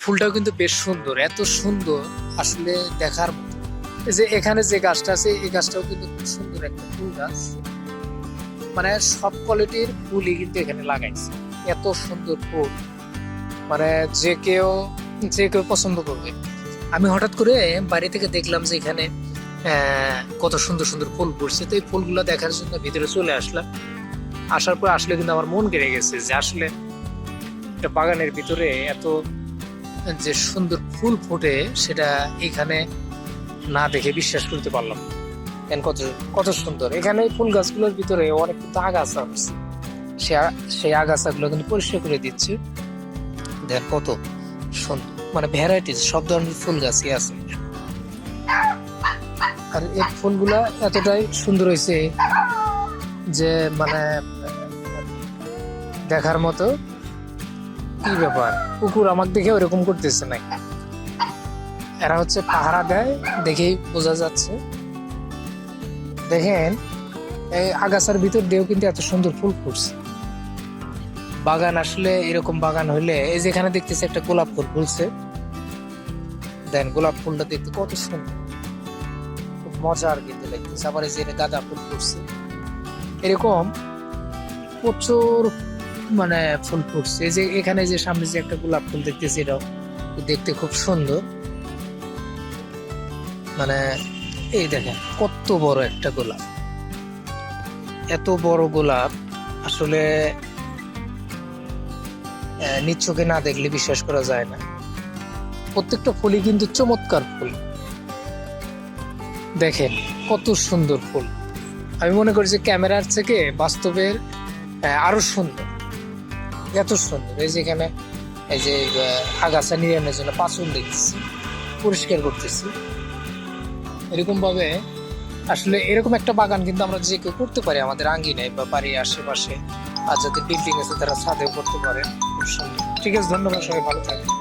ফুলটাও কিন্তু বেশ সুন্দর, এত সুন্দর আসলে দেখার মতো। যে এখানে যে গাছটা আছে, এই গাছটাও কিন্তু খুব সুন্দর একটা ফুল গাছ। মানে সব কোয়ালিটির ফুলই কিন্তু এখানে লাগাইছে, এত সুন্দর ফুল। মানে যে কেউ যে কেউ পছন্দ করবে। আমি হঠাৎ করে বাড়ি থেকে দেখলাম যে এখানে কত সুন্দর সুন্দর ফুল পড়ছে তো এই ফুলগুলো দেখার জন্য ভিতরে চলে আসলাম। আসার পর আসলে কিন্তু আমার মন কেড়ে গেছে যে আসলে একটা বাগানের ভিতরে এত যে সুন্দর ফুল ফোটে, সেটা এখানে না দেখে বিশ্বাস করতে পারলাম কত কত সুন্দর। এখানে ফুল গাছগুলোর ভিতরে অনেক কিন্তু আগাছা হচ্ছে সে সেই আগাছাগুলো কিন্তু পরিষ্কার করে দিচ্ছে। দেখ কত সুন্দর মানে ভ্যারাইটিস সব ধরনের ফুল গাছই আছে। আর এই ফুলগুলা এতটাই সুন্দর হয়েছে যে মানে দেখার মতো কি ব্যাপার? কুকুর আমাকে দেখে ওরকম করতেছে না এরা হচ্ছে পাহারা দেয়, দেখেই বোঝা যাচ্ছে। দেখেন, এই আগাছার ভিতর দিয়েও কিন্তু এত সুন্দর ফুল ফুটছে। বাগান আসলে এরকম বাগান হইলে, এই যেখানে দেখতেছি একটা গোলাপ ফুল ফুলছে। দেন গোলাপ ফুলটা দেখতে কত সুন্দর। খুব মজার কিন্তু লাগতেছে। আবার এই যে গাঁদা ফুল ফুটছে। এরকম প্রচুর মানে ফুল ফুটছে। যে এখানে যে সামনে যে একটা গোলাপ ফুল দেখতেছি, এটাও দেখতে খুব সুন্দর। মানে এই দেখেন, কত বড় একটা গোলাপ। এত বড় গোলাপ, আসলে নিজ না দেখলে বিশ্বাস করা যায় না। প্রত্যেকটা ফুলই কিন্তু চমৎকার ফুল। দেখেন, কত সুন্দর ফুল। আমি মনে করি যে ক্যামেরার থেকে বাস্তবের আরও সুন্দর। এত সুন্দর। এই যেখানে এই যে আগাছা নিরানোর জন্য পাচন দেখছি পরিষ্কার করতেছি। এরকম ভাবে আসলে এরকম একটা বাগান কিন্তু আমরা যে কেউ করতে পারি আমাদের আঙ্গিনায় বা বাড়ির আশেপাশে, আর যাদের বিল্ডিং আছে তারা ছাদেও করতে পারে। খুব সুন্দর। ঠিক আছে, ধন্যবাদ সবাই, ভালো থাকবেন।